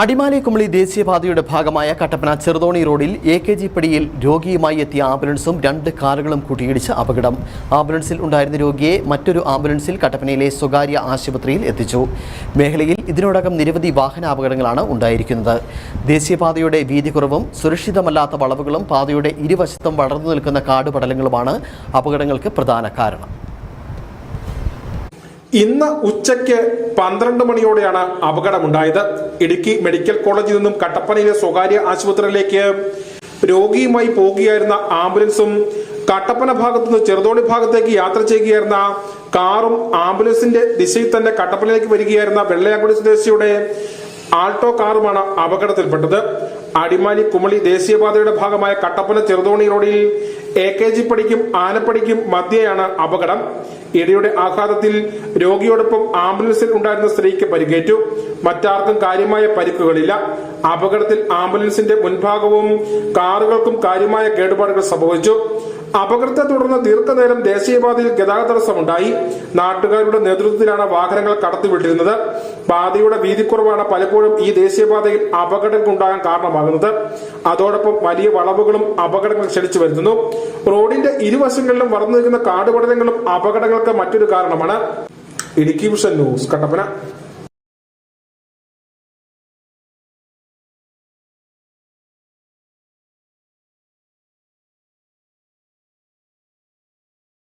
അടിമാലി കുമളി ദേശീയപാതയുടെ ഭാഗമായ കട്ടപ്പന ചെറുതോണി റോഡിൽ A K G പടിയിൽ രോഗിയുമായി എത്തിയ ആംബുലൻസും രണ്ട് കാറുകളും കൂട്ടിയിടിച്ച് അപകടം. ആംബുലൻസിൽ ഉണ്ടായിരുന്ന രോഗിയെ മറ്റൊരു ആംബുലൻസിൽ കട്ടപ്പനയിലെ സ്വകാര്യ ആശുപത്രിയിൽ എത്തിച്ചു. മേഖലയിൽ ഇതിനോടകം നിരവധി വാഹനാപകടങ്ങളാണ് ഉണ്ടായിരിക്കുന്നത്. ദേശീയപാതയുടെ വീതി കുറവും സുരക്ഷിതമല്ലാത്ത വളവുകളും പാതയുടെ ഇരുവശത്തും വളർന്നു നിൽക്കുന്ന കാടുപടലങ്ങളുമാണ് അപകടങ്ങൾക്ക് പ്രധാന കാരണം. ഇന്ന് ഉച്ചയ്ക്ക് പന്ത്രണ്ട് മണിയോടെയാണ് അപകടമുണ്ടായത്. ഇടുക്കി മെഡിക്കൽ കോളേജിൽ നിന്നും കട്ടപ്പനയിലെ സ്വകാര്യ ആശുപത്രിയിലേക്ക് രോഗിയുമായി പോകുകയായിരുന്ന ആംബുലൻസും കട്ടപ്പന ഭാഗത്തു നിന്ന് ചെറുതോണി ഭാഗത്തേക്ക് യാത്ര ചെയ്യുകയായിരുന്ന കാറും ആംബുലൻസിന്റെ ദിശയിൽ തന്നെ കട്ടപ്പനയിലേക്ക് വരികയായിരുന്ന വെള്ളയാങ്കുടി സ്വദേശിയുടെ ആൾട്ടോ കാറുമാണ് അപകടത്തിൽപ്പെട്ടത്. അടിമാലി കുമളി ദേശീയപാതയുടെ ഭാഗമായ കട്ടപ്പന ചെറുതോണി റോഡിൽ എ കെ ജി പടിക്കും ആനപ്പടിക്കും മധ്യയാണ് അപകടം. ഇടിയുടെ ആഘാതത്തിൽ രോഗിയോടൊപ്പം ആംബുലൻസിൽ ഉണ്ടായിരുന്ന സ്ത്രീക്ക് പരിക്കേറ്റു. മറ്റാർക്കും കാര്യമായ പരിക്കുകളില്ല. അപകടത്തിൽ ആംബുലൻസിന്റെ മുൻഭാഗവും കാറുകൾക്കും കാര്യമായ കേടുപാടുകൾ സംഭവിച്ചു. അപകടത്തെ തുടർന്ന് ദീർഘനേരം ദേശീയപാതയിൽ ഗതാഗത തടസ്സമുണ്ടായി നാട്ടുകാരുടെ നേതൃത്വത്തിലാണ് വാഹനങ്ങൾ കടത്തിവിട്ടിരുന്നത്. പാതയുടെ വീതിക്കുറവാണ് പലപ്പോഴും ഈ ദേശീയപാതയിൽ അപകടങ്ങൾ ഉണ്ടാകാൻ കാരണമാകുന്നത്. അതോടൊപ്പം വലിയ വളവുകളും അപകടങ്ങൾ ക്ഷണിച്ചു വരുന്നു റോഡിന്റെ ഇരുവശങ്ങളിലും വളർന്നു നിൽക്കുന്ന കാടുപടലങ്ങളും അപകടങ്ങൾക്ക് മറ്റൊരു കാരണമാണ്. Idukki vision news Kattappana.